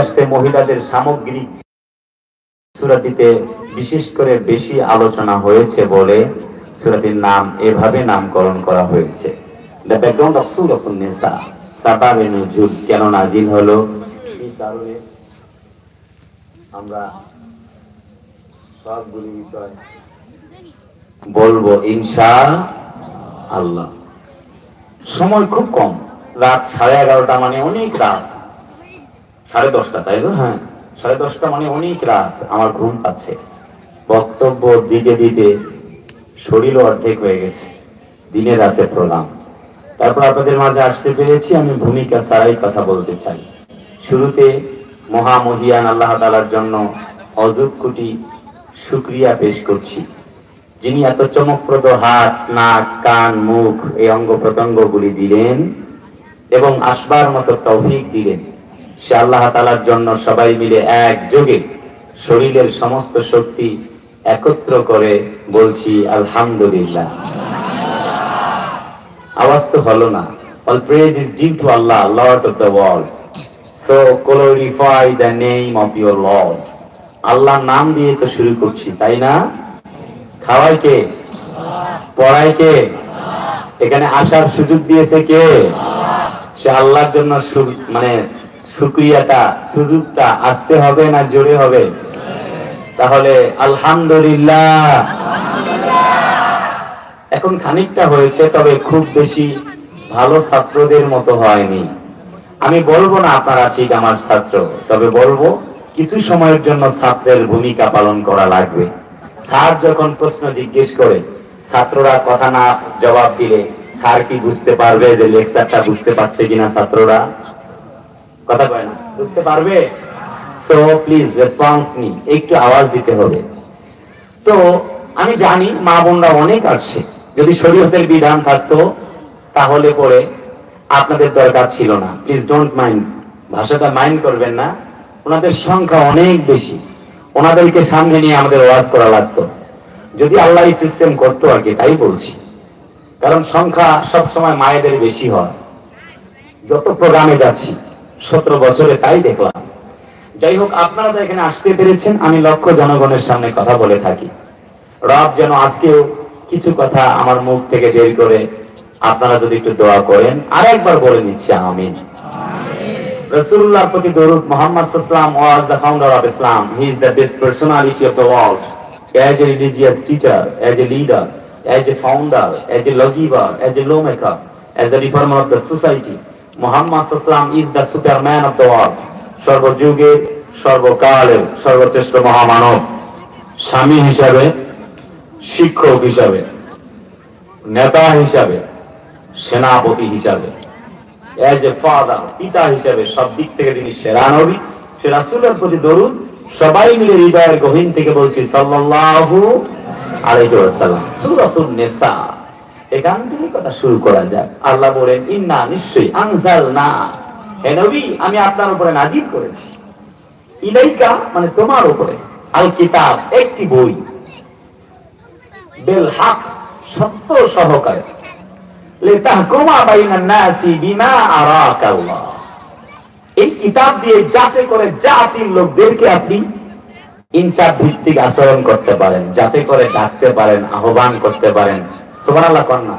আসছে মহিলাদের সামগ্রিক সূরাটিতে বিশেষ করে বেশি আলোচনা হয়েছে বলে সূরাটির নাম, এভাবে নামকরণ করা হয়েছে। হলো? আমরা বলব ইনশা আল্লাহ সময় খুব কম, রাত সাড়ে এগারোটা মানে অনেক রাত। সাড়ে দশটা, তাই তো? হ্যাঁ। সাড়ে দশটা মানে অনেক রাত আমার ঘুম পাচ্ছে। বক্তব্য দিতে দিতে শরীর অর্ধেক হয়ে গেছে। দিনে রাতে প্রণাম। তারপর আপনাদের মাঝে আসতে পেরেছি, আমি ভূমিকা ছাড়াই কথা বলতে চাই। শুরুতে মহামহিয়ান আল্লাহ তালার জন্য অযুব কোটি শুক্রিয়া পেশ করছি। যিনি এত চমকপ্রদ হাত, নাক, কান, মুখ এই অঙ্গ প্রত্যঙ্গগুলি দিলেন এবং আসবার মতো তৌফিক দিলেন। সে আল্লাহ তালার জন্য সবাই মিলে একযোগে শরীরের সমস্ত শক্তি একত্র করে বলছি, আলহামদুলিল্লাহ। আওয়াজ তো হলো না। আল্লাহ নেম দিয়ে তো শুরু করছি, তাই না? খাওয়াই কে? পড়াই কে? এখানে আসার সুযোগ দিয়েছে কে? সে আল্লাহর জন্য মানে শুক্রিয়াটা, সুযোগটা আসতে হবে না জোরে হবে? তাহলে আলহামদুলিল্লাহ। এখন খানিকটা হয়েছে, তবে খুব বেশি ভালো ছাত্রদের মতো হয়নি। আমি বলব না আপনারা ঠিক আমার ছাত্র, তবে বলব কিছু সময়ের জন্য ছাত্রের ভূমিকা পালন করা লাগবে। স্যার যখন প্রশ্ন জিজ্ঞেস করে, ছাত্ররা কথা না জবাব দিলে স্যার কি বুঝতে পারবে যে লেকচারটা বুঝতে পারছে কিনা ছাত্ররা? কথা কয় না। বুঝতে পারবে? সো প্লিজ রেসপন্স মি একটু আওয়াজ দিতে হবে। তো, আমি জানি মা বোনরা অনেক আসছে যদি শরীয়তের বিধান থাকতো, তাহলে পরে আপনাদের দরকার ছিল না। প্লিজ ডোন্ট মাইন্ড ভাষাটা মাইন্ড করবেন না। ওনাদের সংখ্যা অনেক বেশি। ওনাদেরকে সামনে নিয়ে আমাদের ওয়াজ করা লাগতো। যদি আল্লাহ এই সিস্টেম করতো আর কি, তাই বলছি। কারণ সংখ্যা সবসময় মায়েদের বেশি হয়। যত প্রোগ্রামে যাচ্ছি সতেরো বছরে তাই দেখলাম। যাই হোক আপনারা এখানে আসতে পেরেছেন আমি লক্ষ জনগণের সামনে কথা বলে থাকি। রব যেন আজকেও কিছু কথা আমার মুখ থেকে বের করে আপনারা যদি একটু দোয়া করেন আর একবার বলে নিচ্ছে আমি রসুল্লাহ প্রতি মোহাম্মদ সাল্লাম the founder of Islam he is the as a religious teacher as a leader as a founder a law maker as a reformer of the society Muhammad সাল্লাম is the superman of the world. সর্বযুগে সর্বকালের সর্বশ্রেষ্ঠ মহামানব, স্বামী হিসাবে, শিক্ষক হিসাবে, নেতা হিসাবে, সেনাপতি হিসাবে এজ এ ফাদার পিতা হিসেবে সব দিক থেকে তিনি সেরা নবী সে রাসূলের প্রতি দরুদ, সবাই মিলে হৃদয়ের গহীন থেকে বলছি সাল্লাল্লাহু আলাইহি ওয়াসাল্লাম সূরাতুন নিসা এখান থেকে কথা শুরু করা যাক। আল্লাহ বলেন, ইন্না নিশ্চয়ই নবী, আমি আপনার উপরে নাজিল করেছি। ইলাইকা মানে তোমার উপরে। আল কিতাব একটি বই। বেল হক সত্য সহকারে। যাতে করে জাতির লোকদেরকে আপনি ভিত্তিক আচরণ করতে পারেন, যাতে করে পারেন, আহ্বান করতে পারেন সুবান আল্লাহ কন্যা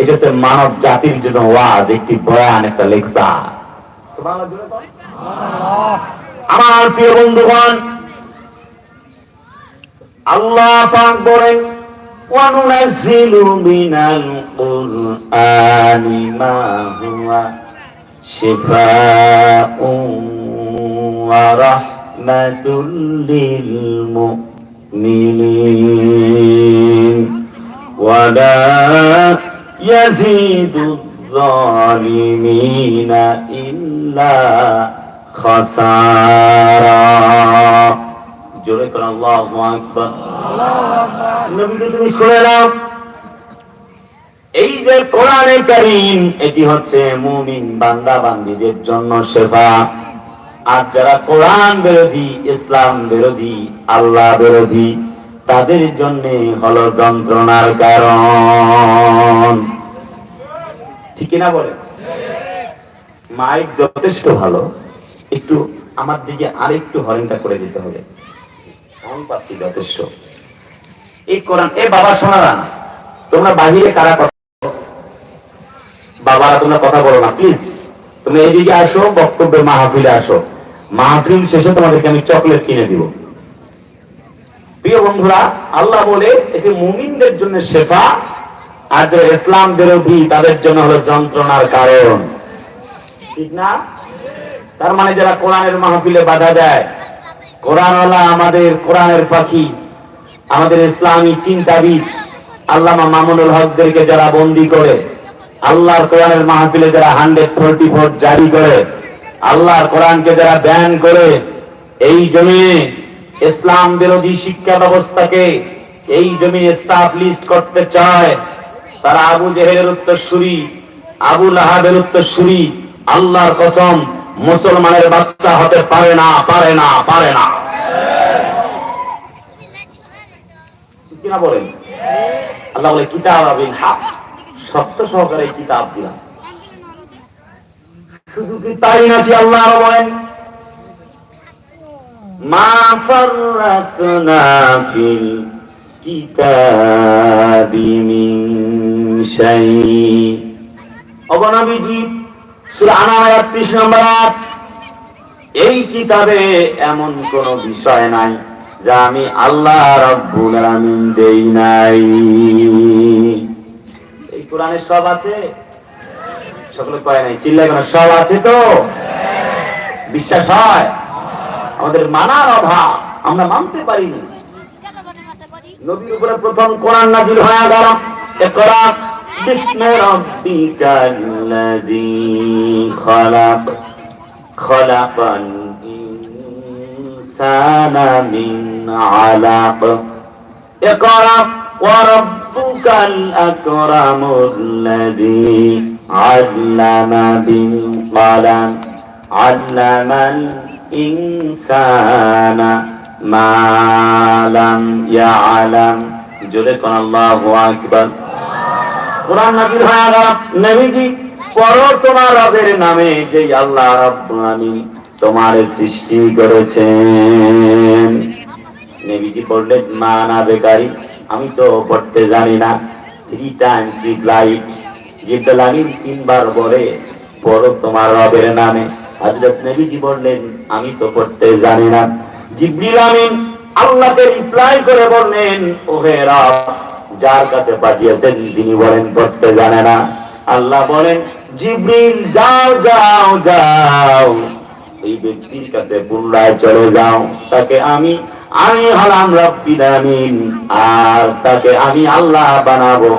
এটা হচ্ছে মানব জাতির জন্য ওয়াজ, একটি বয়ান, একটা লেকচার। আমার প্রিয় বন্ধুগণ, আল্লাহ পাক বলেন وننزل من القرآن ما هو شفاء ورحمة للمؤمنين وَلَا يَزِيدُ الظَّالِمِينَ إِلَّا خَسَارًا জোরে করে আল্লাহু আকবার নবীকে তুমি শুনে নাও এই যে কোরআনে কারীম এটি হচ্ছে মুমিন বান্দা বান্দীদের জন্য সেবা আর যারা কোরআন বিরোধী, ইসলাম বিরোধী, আল্লাহ বিরোধী, তাদের জন্য হলো যন্ত্রণার কারণ। ঠিক কিনা বলেন মাইক যথেষ্ট ভালো। একটু আমার দিকে আরেকটু হরেনটা করে দিতে হবে। যথেষ্ট। এই কোরআন, এ বাবা শোনারা না তোমরা বাহিরে কারা কথা বলো? বাবারা তোমরা কথা বলো না প্লিজ তুমি এদিকে আসো, বক্তব্যের মাহফিলে আসো। মাহফিল শেষে তোমাদেরকে আমি চকলেট কিনে দিব। প্রিয় বন্ধুরা, আল্লাহ বলে এটি মুমিনদের জন্য শেফা, আর যারা ইসলাম বিরোধী, তাদের জন্য হলো যন্ত্রণার কারণ। ঠিক না? তার মানে যারা কোরআনের মাহফিলে বাধা দেয়, কোরআনওয়ালা আমাদের কোরআনের পাখি, আমাদের ইসলামী চিন্তাবিদ, আল্লামা মামুনুল হকদেরকে যারা বন্দি করে, আল্লাহর কোরআনের মাহফিলে যারা হান্ড্রেড ফোরটি ফোর জারি করে আল্লাহর কোরআনকে যারা ব্যান করে এই জমিনে ইসলাম বিরোধী শিক্ষা ব্যবস্থাকে এই জমিনে স্টাবলিশ করতে চায়, তারা আবু জেহেলের উত্তরসূরি, আবু লাহাবের উত্তরসূরি, আল্লাহর কসম মুসলমানের বাচ্চা হতে পারে না পারে না পারে না। বলেন? আল্লাহ বলে, কিতাব আবিল হাক। সত্য সহকারে কিতাব দিলাম। শুধু কি তাই নাকি আল্লাহ বলেন, মা ফাররাতনা ফিল কিতাবি শাই অবনবীজি সূরা আনাম আয়াত 30 নম্বর আয়াত, এই কিতাবে এমন কোন বিষয় নাই যা আমি আল্লাহ রাব্বুল আলামিন দেই নাই। এই কোরআনে সব আছে? সকলে পায় নাই। চিল্লাই কেন সব আছে তো? বিশ্বাস হয়? আমাদের মানার অভাব, আমরা মানতে পারিনি নবীর উপরে প্রথম কোরআন নাজিল হয়ে গেল একরা, বিস্ম রব্বিকাল্লাযী খলাক। খলাকাল ইনসানা মিন আলাক। একরা, ওয়া রব্বুকাল আকরামুল্লাযী علم بالقلم علم الإنسان ما لم يعلم জোরে কোন আল্লাহু আকবার কোরআন নাজিল হয়ে গেল নবীজি পড়ো তোমার রবের নামে যে আল্লাহ রাব্বুল আলামিন তোমার সৃষ্টি করেছেন নবীজি বললেন মা না বেকারি আমি তো পড়তে জানি না থ্রি টাইমস লাইট জিব্রাইল তিনবার বলে, পড়ো তোমার রবের নামে। হযরত নবীজি বললেন, আমি তো পড়তে জানি না। আমিন আল্লাহকে রিপ্লাই করে বললেন, ওহে রব, যার কাছে পাঠিয়েছেন তিনি বলেন, পড়তে জানে না। আল্লাহ বলেন জিবরিল যাও যাও যাও। এই ব্যক্তির কাছে পুনরায় চলে যাও। তাকে আমি আমি হলাম রব্বিল আমিন। আর তাকে আমি আল্লাহ বানাবো।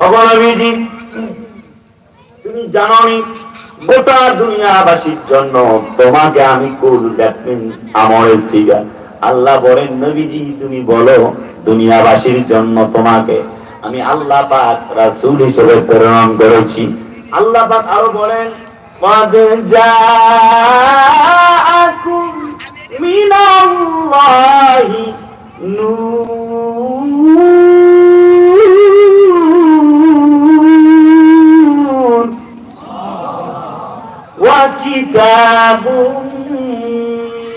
অগণবিধি তুমি জানো গোটা দুনিয়াবাসীর জন্য তোমাকে আমি কুল সিগা আল্লাহ বলেন নবীজি তুমি বলো দুনিয়াবাসীর জন্য তোমাকে আমি আল্লাহ পাক রাসূল হিসেবে প্রেরণ করেছি আল্লাহ পাক আরো বলেন قد جاءكم من الله نور وكتاب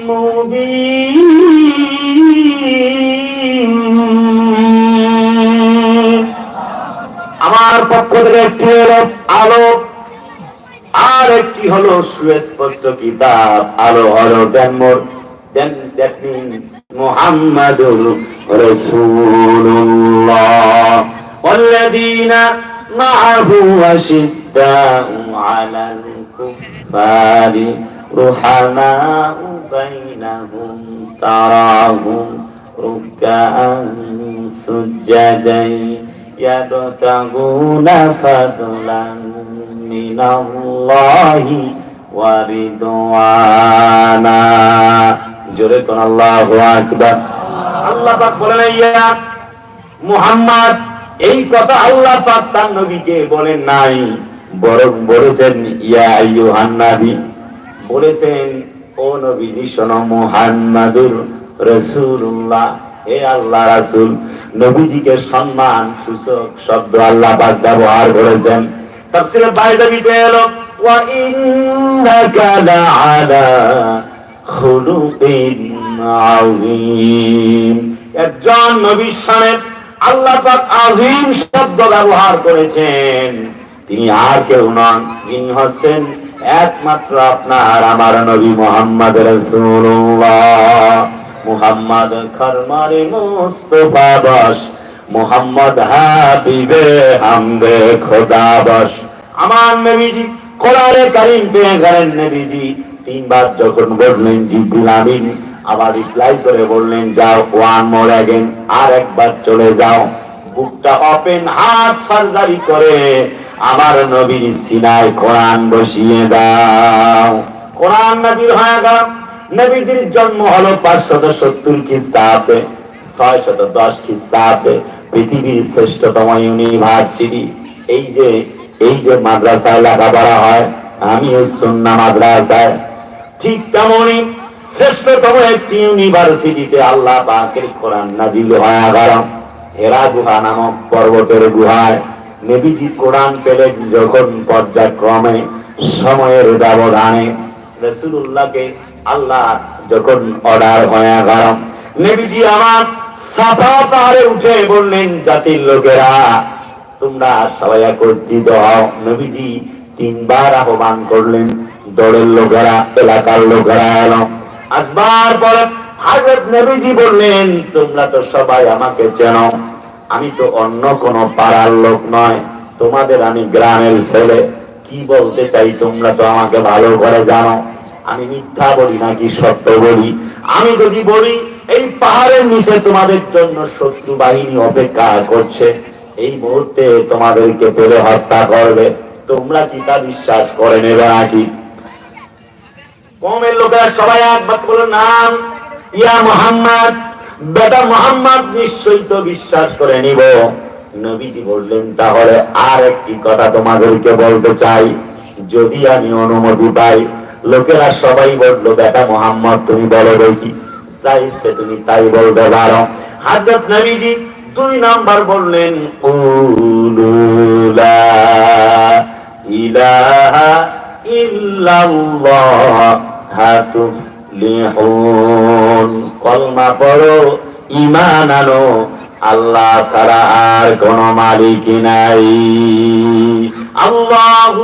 مبين পক্ষ থেকে একটি হলো আলো আর একটি হলো সুস্পষ্ট কিতাব আলো হলো ডেনমোর দেন দ্যাট মিনস মুহাম্মাদুর রাসূলুল্লাহ والذين معه أشداء على الكفار رحماء بينهم تراهم ركعا سجدا يبتغون فضلا من الله ورضوانا জোরে কোন আল্লাহু আকবার আল্লাহ পাক বলেন ইয়া মুহাম্মদ এই কথা আল্লাহ পাক তার নবীকে বলেন নাই বরং বলেছেন ইয়া আইয়ুহান নবী বলেছেন ও নবীজি শোনো মুহাম্মাদুর রাসূলুল্লাহ হে আল্লাহ রাসূল, নবীজিকে সম্মান, সূচক শব্দ আল্লাহ ব্যবহার করেছেন। তাফসীরে এলো, ওয়া ইন্নাকা লাআলা খুলুকিন আযীম। একজন নবীর সামনে আল্লাহ পাক আযীম শব্দ ব্যবহার করেছেন। তিনি আর কেউ নন, যিনি হচ্ছেন একমাত্র আপনার, আমার নবী মোহাম্মদ রাসূলুল্লাহ। মুহাম্মদ খরমারে মুস্তফা বস মোহাম্মদ হাবিবে হামদে খোদা বস আমার নবীজি কোরআনে কারীম পেয়ে গেলেন নবীজি। তিনবার যখন বললেন, জিবরিল আমিন আবার রিপ্লাই করে বললেন, যাও ওয়ান মোর অ্যাগেন আর একবার চলে যাও। বুকটা ওপেন হাত সার্জারি করে আমার নবীর সিনায় কোরআন বসিয়ে দাও। কোরআন নবীর হয়ে গেল। নবীজির জন্ম হলো পাঁচশত সত্তর খ্রিস্টাব্দে, ছয় শত দশ খ্রিস্টাব্দে, পৃথিবীর শ্রেষ্ঠতম ইউনিভার্সিটি। এই যে এই যে মাদ্রাসায় লেখাপড়া হয় আমি সুন্না মাদ্রাসায়। ঠিক তেমনই শ্রেষ্ঠতম একটি ইউনিভার্সিটিতে আল্লাহ পাকের কোরআন নাজিল হয়ে গেল হেরা গুহা নামক পর্বতের গুহায় নবীজি কোরআন পেলেন যখন পর্যায়ক্রমে সময়ের ব্যবধানে রসুল্লাহকে আল্লাহ যখন অর্ডার হয়ে গেল নবীজি আমার সাফা পাহাড়ে উঠে বললেন, জাতির লোকেরা, তোমরা সবাই একত্রিত হও। নবীজি তিনবার আহ্বান করলেন, দলের লোকেরা, এলাকার লোকেরা এলো। আসবার পর হাজরত নবীজি বললেন, তোমরা তো সবাই আমাকে চেনো, আমি তো অন্য কোন পাড়ার লোক নয়, তোমাদের আমি গ্রামের ছেলে। কি বলতে চাই তোমরা তো আমাকে ভালো করে জানো? আমি মিথ্যা বলি নাকি সত্য বলি? আমি যদি বলি, এই পাহাড়ের নিচে তোমাদের জন্য শত্রু বাহিনী অপেক্ষা করছে। এই মুহূর্তে তোমাদেরকে পেলে হত্যা করবে। তোমরা কি তা বিশ্বাস করে নেবে নাকি? কমের লোকেরা সবাই একবার নাম, ইয়া মোহাম্মদ। বেটা মোহাম্মদ নিশ্চয়ই তো বিশ্বাস করে নিব। নবীজি বললেন, তাহলে আর একটি কথা তোমাদেরকে বলতে চাই। যদি আমি অনুমতি পাই লোকেরা সবাই বলল, বেটা মোহাম্মদ, তুমি বলো তাই সে তুমি তাই বলতে পারো হাজরত নবীজি দুই নাম্বার বললেন কলমা পড়ো, ঈমান আনো। আল্লাহ ছাড়া আর কোন মালিক নাই। আল্লাহু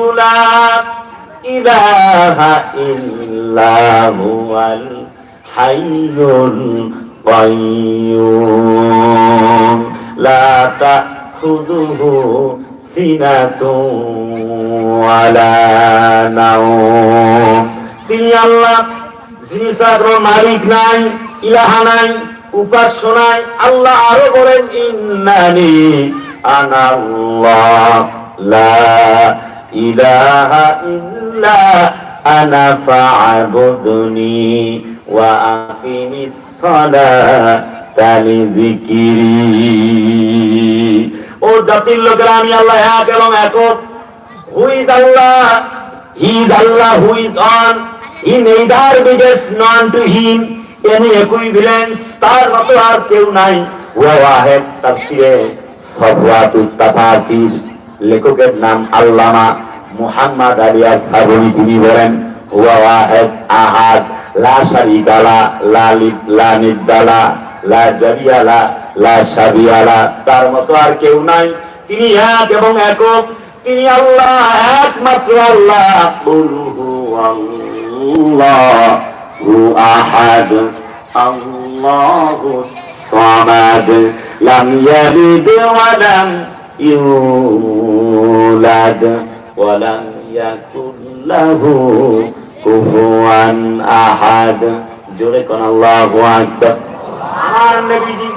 ইলাহা ইল্লা হুয়াল হাইয়ুল qayyum লা তাখুযুহু সিনাতুন ওয়ালা নাওম তিনি আল্লাহ, যিনি কোনো মালিক নাই, ইলাহা নাই, উপাস্য নাই, আল্লাহ আরও বলেন, ইন্নানি আনাল্লাহ লা ইল্লা আনা ফা'বুদনি ওয়া আকিমিস সালাতা লিযিকরি ও জাতির লোকেরা, আমি আল্লাহ এক এবং একক। Who is Allah he is Allah who is on he neither begets none to him any equivalence তার মতো আর কেউ নাই। ওয়া ওয়াহেদ তাফসিরে সফওয়াতুত তাফাসির লেখকের নাম আল্লামা মুহাম্মদ আলী আস-সাবুনি তিনি বলেন, হুয়া ওয়াহেদ, আহাদ, লা শারিকা লা লা লিদ- লা জারিয়ালা লা সাবিয়ালা তার মতো আর কেউ নাই। তিনি এক এবং একক। তিনি আল্লাহ, একমাত্র আল্লাহ। আহাদ, আল্লাহু সামাদ। লাম ইয়ালিদ ওয়া লাম লাম ইয়াকুল লাহু কুফুয়ান আহাদ। জোরে কোন আল্লাহু আকবার। আমার নবীজি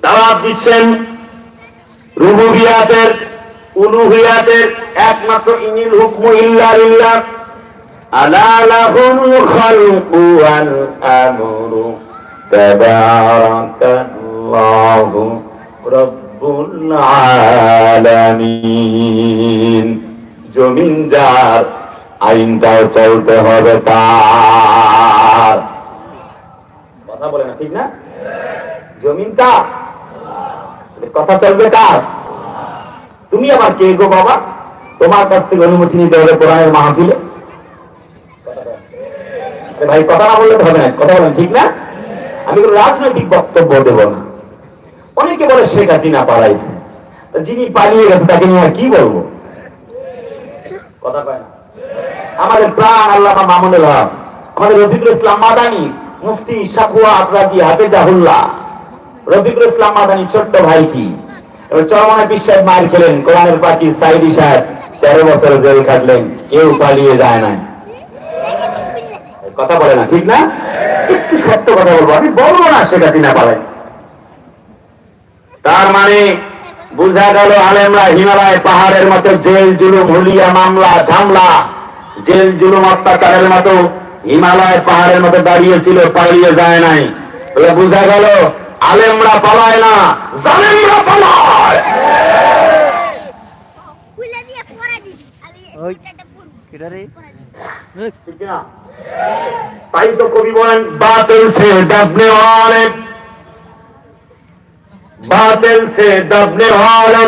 দাওয়াত দিচ্ছেন রুবুবিয়াতের উলুহিয়াতের একমাত্র ইনিল হুকমু ইল্লা লিল্লাহ আলা লাহুল খালকু ওয়াল আমরু। তাবারাকাল্লাহু রব্বুল আলামিন। জমিন যার আইনটাও চলতে হবে তার। কথা বলে না, ঠিক না? কথা চলবে কার? তুমি আবার কে গো বাবা? তোমার কাছ থেকে অনুমতি নিতে হবে কোরআনের মাহফিলে। ভাই, কথা না বললে হবে না, কথা বলেন, ঠিক না? আমি কোনো রাজনৈতিক বক্তব্য দেবো না। অনেকে বলে শেখ হাসিনা পালাইছে। যিনি পালিয়ে গেছে, তাকে নিয়ে আর কি বলব? কথা কয় না। আমাদের প্রাণ আল্লাহ মামুনুল হক, আমাদের রফিকুল ইসলাম মাদানি, মুফতি হাফেজাহুল্লাহ। রফিকুল ইসলাম মাদানি ছোট্ট ভাই কি? চরমনে বিশ্বাস মার খেলেন, কোরআনের পাখি সাইদি সাহেব তেরো বছর জেল কাটলেন কেউ পালিয়ে যায় না কথা বলে না, ঠিক না? একটু সত্য কথা বলব, আমি বলব না সেটা কিনা পালাই তার মানে বুঝা গেল আলেমরা হিমালয় পাহাড়ের মতো জেল জুলুম হুলিয়া মামলা ঝামলা। জেল জুলুম অত্যাচারের মতো হিমালয় পাহাড়ের মতো দাঁড়িয়েছিল পালিয়ে যায় নাই। বলে বুঝা গেল আলেমরা পালায় না জালেমরা পালায়? তাই তো কবি বলেন বাতিল সে দবনে वाले बातिल से दबने वाले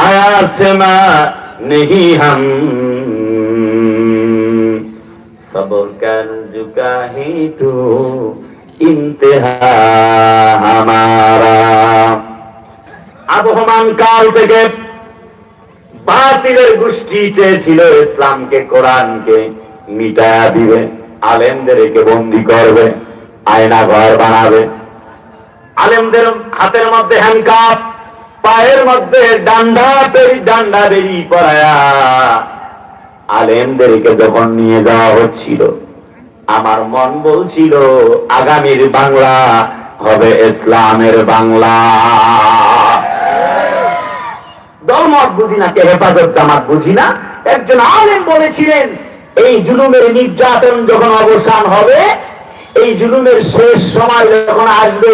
आया समा नहीं हम सबर कर चुका ही तू इंतहा हमारा আবহমান কাল থেকে বাতিলের গোষ্ঠী চেয়েছিল ইসলামকে কোরআনকে মিটায়া দিবে আলেমদেরকে বন্দি করবে আয়না ঘর বানাবে আলেমদের হাতের মধ্যে হ্যান্ডকাপ পায়ের মধ্যে ডান্ডা বেরি ডান্ডা বেরি পড়ায়া আলেমদেরকে যখন নিয়ে যাওয়া হচ্ছিল, আমার মন বলছিল, আগামীর বাংলা হবে ইসলামের বাংলা। দলমত বুঝি না, কে হেফাজত জামাত বুঝি না? একজন আলেম বলেছিলেন, এই জুলুমের নির্যাতন যখন অবসান হবে, এই জুলুমের শেষ সময় যখন আসবে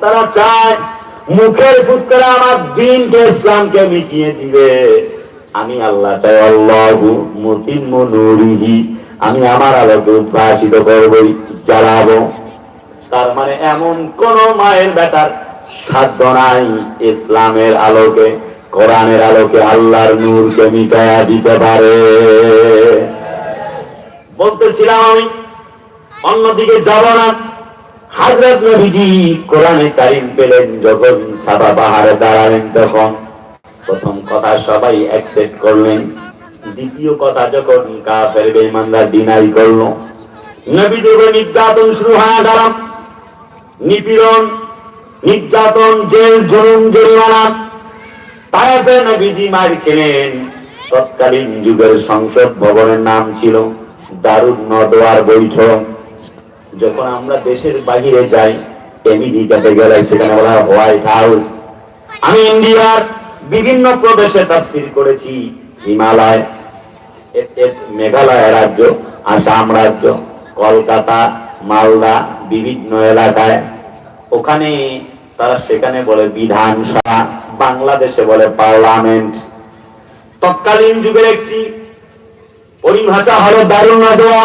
তারা চায় মুখের পুত্র আমার দিনকে ইসলামকে মিটিয়ে দিবে। আমি আল্লাহ চাই, আল্লাহু নূরিহি। আমি আমার আলোকে উদ্ভাসিত করবই জ্বালাবো। তার মানে এমন কোন মায়ের বেটার সাধ্য নাই ইসলামের আলোকে, কোরআনের আলোকে আল্লাহর নূরকে মিটায়া দিতে পারে। বলতেছিলাম আমি অন্যদিকে যাব না হাজরত নবীজি কোরআনে কারিম পেলেন যখন সাদা পাহাড়ে দাঁড়ালেন তখন প্রথম কথা সবাই অ্যাকসেপ্ট করলেন। দ্বিতীয় কথা যখন কাফের বেঈমানরা ডিনাই করল নবীদের নির্যাতন শুরু হয়ে গেল নিপীড়ন, নির্যাতন, জেল, জুলুম, জরিমানা তায়াতে নবীজি মার খেলেন। তৎকালীন যুগের সংসদ ভবনের নাম ছিল দারুণ নদোয়ার বৈঠক। যখন আমরা দেশের বাহিরে যাই আমেরিকাতে গেলে সেখানে বলা হয় হোয়াইট হাউস। আমি ইন্ডিয়ার বিভিন্ন প্রদেশে তাফসির করেছি, হিমালয় মেঘালয় রাজ্য, আসাম রাজ্য, কলকাতা, মালদা, বিভিন্ন এলাকায়। ওখানে তারা সেখানে বলে বিধানসভা, বাংলাদেশে বলে পার্লামেন্ট। তৎকালীন যুগের একটি পরিভাষা হলো দারুণ দোয়া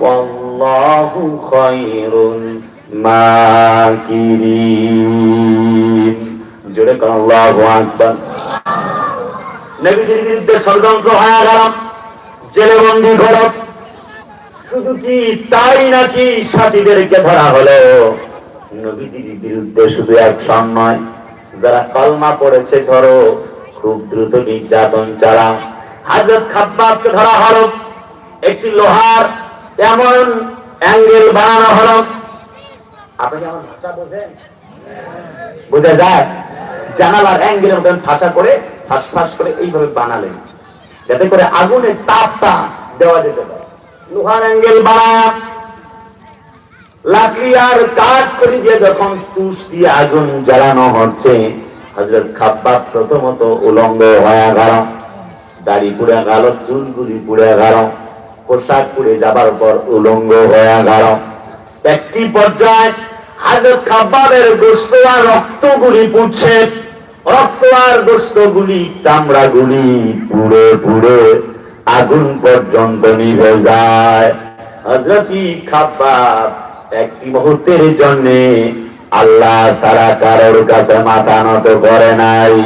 والله خير الماكرين جل الله أكبر নবীদের বিরুদ্ধে ষড়যন্ত্র হয়ে গেল জেলে বন্দি ঘর শুধু কি তাই নাকি সাথীদেরকে ধরা হলো নবীদের বিরুদ্ধে শুধু একশন নয় যারা কলমা পড়েছে ধরো খুব দ্রুত নির্যাতন চালাও হাজরত খাব্বাবকে ধরা হলো একটি লোহার এমন অ্যাঙ্গেল বানানো হলো। আপনি কি ভাষা বোঝেন? বোঝা যায়? জানালার অ্যাঙ্গেলের মতন ফাঁসা করে ফাঁস ফাঁস করে এইভাবে বানালেন। যাতে করে আগুনের তাপটা দেওয়া যেতে পারে। লোহার অ্যাঙ্গেল বাড়া লাকড়ি আর কাঠ করে দিয়ে যখন তুষ দিয়ে আগুন জ্বালানো হচ্ছে হজরত খাব্বাব প্রথমত উলঙ্গ হয়ে গেল। দাড়ি পুড়ে গেল, চুলগুলি পুড়ে গেল। পোশাক পুড়ে যাবার পর উলঙ্গ হয়ে গেল। একটি পর্যায়ে হাজরত খাব্বাবের গোস্ত আর রক্তগুলি পুড়ছে। রক্ত আর গোস্তগুলি চামড়াগুলি পুড়ে পুড়ে আগুন পর্যন্ত নিভে যায়। হজরতি খাব্বাব একটি মুহূর্তের জন্য আল্লাহ সারা কারোর কাছে মাথা নত করে নাই।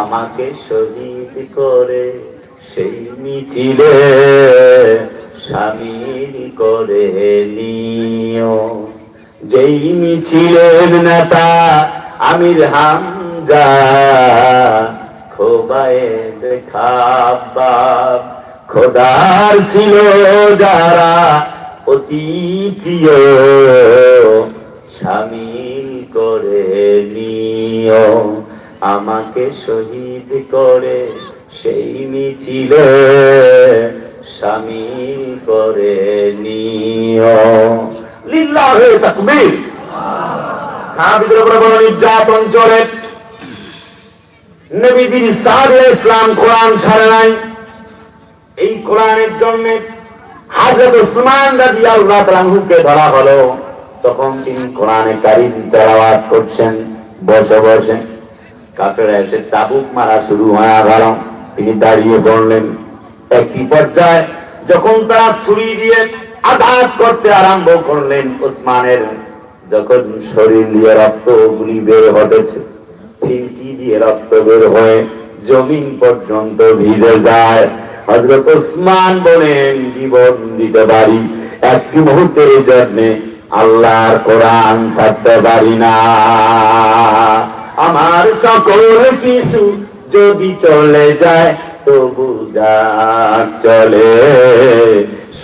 আমাকে শহীদ করে সেই মিছিলে সামিল করে নিও। যেই মিছিলের নেতা আমির হামজা, খোবায়ে দেখাবাব খোদার ছিল যারা অতি প্রিয় সামিল করে নিও। আমাকে শহীদ করে সেই মিছিলে সামিল করে নিও। নির্যাতন চলে। নবীজির সাহাবে ইসলাম কোরআন ছাড়ে নাই। এই কোরআনের জন্য হাজরত উসমান রাদিয়াল্লাহু তাআলাকে ধরা হলো। তখন তিনি কোরআনে কারীম তেলাওয়াত করছেন, বসে বসে। কাফেরা এসে চাবুক মারা শুরু হয়ে গেল। তিনি দাঁড়িয়ে পড়লেন একই পর্যায়ে যখন তারা ছুরি দিয়ে আঘাত করতে আরম্ভ করলেন ওসমানের, যখন শরীর দিয়ে রক্ত গুলি বের হতেছে, ফিরকি দিয়ে রক্ত বের হয়ে জমিন পর্যন্ত ভিজে যায়। হজরত ওসমান বলেন, জীবন দিতে পারি, একটি মুহূর্তের জন্য আল্লাহর কোরআন ছাড়তে পারি না। আমার সকল কিছু যদি চলে যায়, তবু যা চলে।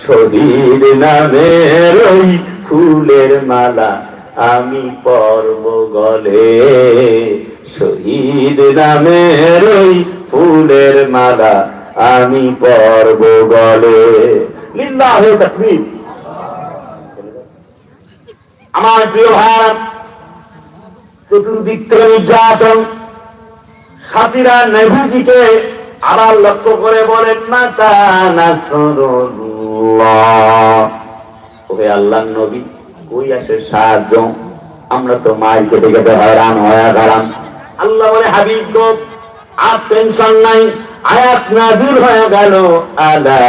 শরীর নামের ওই ফুলের মালা আমি পর্ব গলে। শহীদ নামের ওই ফুলের মালা আমি পর্ব গলে। লিল্লাহে তাকবীর। আমার প্রিয় ভাই, চতুর্দিক থেকে নির্যাতন সাথীরা নেভিজিকে আবার লক্ষ্য করে বলেন না আল্লাহ নবী, কই আসে সাহায্য? আমরা তো মাই কেটে কেটে হয়রান হয়ে গেলাম। আল্লাহ বলে, হাবিব গো, আর টেনশন নাই, আয়াত নাজির হয়ে গেল। আলা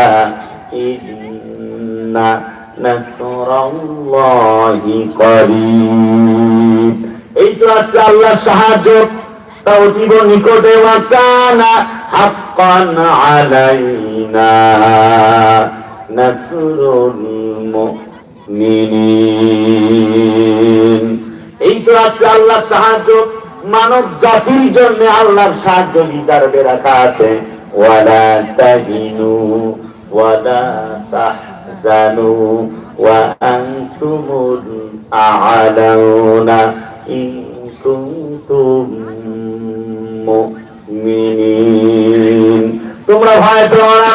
এই তো আছে আল্লাহর সাহায্য। আলাইনা। নাসরুল মুমিনিন। এই তো আছে আল্লাহর সাহায্য, মানব জাতির জন্য আল্লাহর সাহায্য রিজার্ভে রাখা আছে। ওয়ালা তাহিনু, ওয়ালা তাহজানু, ওয়া আনতুমুল আ'লাউনা, ইন কুনতুম মুমিনিন তোমরা ভয় পেও না।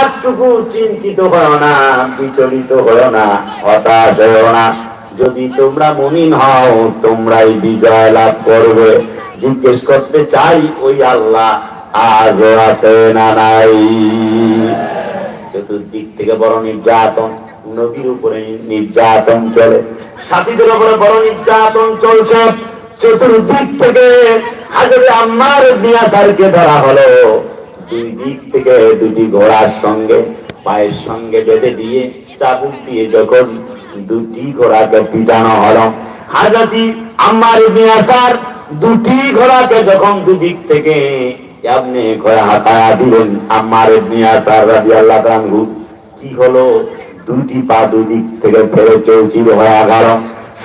একটুকু চিন্তিত হয় না, বিচলিত হয় না, হতাশ হয় না। যদি তোমরা মুমিন হও, তোমরাই বিজয় লাভ করবে। জিজ্ঞেস করতে চাই, ওই আল্লাহ আজও আছে না নাই। চতুর্দিক থেকে বড় নির্যাতন, নবীর উপরে নির্যাতন চলে। সাথীদের উপরে বড় নির্যাতন চলছে। চতুর্দিক থেকে হাজরে আম্মার মিয়াসারকে ধরা হলো, দুই দিক থেকে দুটি ঘোড়ার সঙ্গে, পায়ের সঙ্গে বেঁধে দিয়ে চাবুক দিয়ে যখন দুটি ঘোড়াকে পিটানো হলো হাজরতি আম্মার মিয়াসার দুটি ঘোড়াকে যখন দুদিক থেকে আপনি ঘোড়া হাতায়া দিলেন, আম্মার মিয়াসার রাজি আল্লাহ কি হলো? দুটি পা দুদিক থেকে ফেলে চৌচির হয়ে গেল।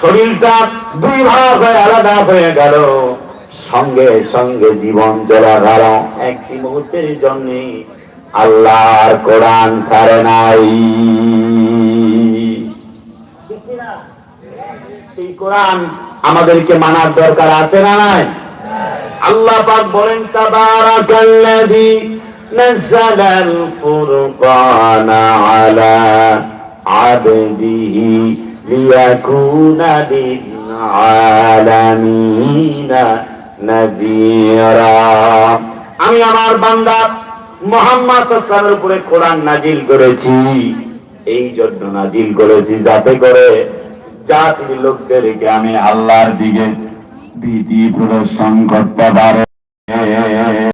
শরীরটা দুই ভাগ হয়ে আলাদা হয়ে গেল। সঙ্গে সঙ্গে জীবন চলা গেল একটি মুহূর্তের জন্য আল্লাহর কোরআন সারে নাই। সেই কোরআন আমাদেরকে মানার দরকার আছে না নাই? আল্লাহ পাক বলেন তাবারাকাল্লাযী আলা আবদিহি লিয়াকুনা লিল আলামিনা নাযীরা আমি আমার বান্দা মোহাম্মদ উপরে কোরআন নাজিল করেছি। এই জন্য নাজিল করেছি যাতে করে জাতির লোকদেরকে আমি আল্লাহর দিকে ভীতি প্রদর্শন করতে পারে।